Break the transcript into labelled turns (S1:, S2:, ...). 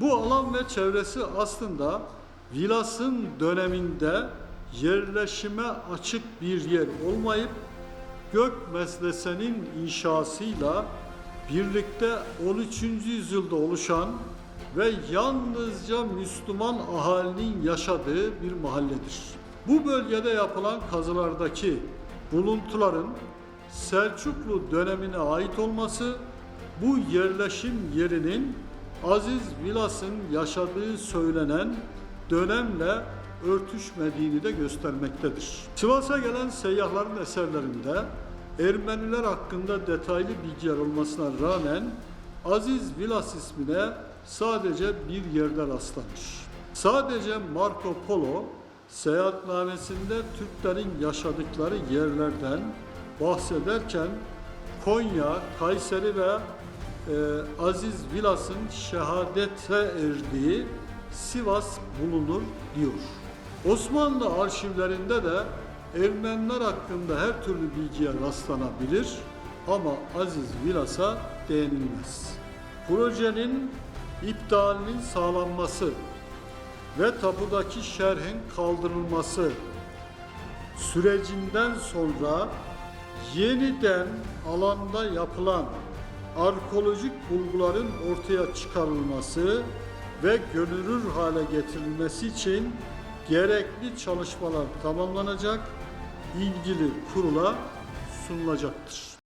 S1: Bu alan ve çevresi aslında Vilas'ın döneminde yerleşime açık bir yer olmayıp gök medresenin inşasıyla birlikte 13. yüzyılda oluşan ve yalnızca Müslüman ahalinin yaşadığı bir mahalledir. Bu bölgede yapılan kazılardaki buluntuların Selçuklu dönemine ait olması bu yerleşim yerinin Aziz Vilas'ın yaşadığı söylenen dönemle örtüşmediğini de göstermektedir. Sivas'a gelen seyyahların eserlerinde Ermeniler hakkında detaylı bilgiler olmasına rağmen Aziz Vilas ismine sadece bir yerde rastlanır. Sadece Marco Polo seyahatnamesinde Türklerin yaşadıkları yerlerden bahsederken Konya, Kayseri ve e, Aziz Vilas'ın şehadete erdiği Sivas bulunur diyor. Osmanlı arşivlerinde de Ermeniler hakkında her türlü bilgiye rastlanabilir ama Aziz Vilas'a değinilmez. Projenin iptalinin sağlanması ve tapudaki şerhin kaldırılması sürecinden sonra yeniden alanda yapılan arkeolojik bulguların ortaya çıkarılması ve görünür hale getirilmesi için gerekli çalışmalar tamamlanacak, ilgili kurula sunulacaktır.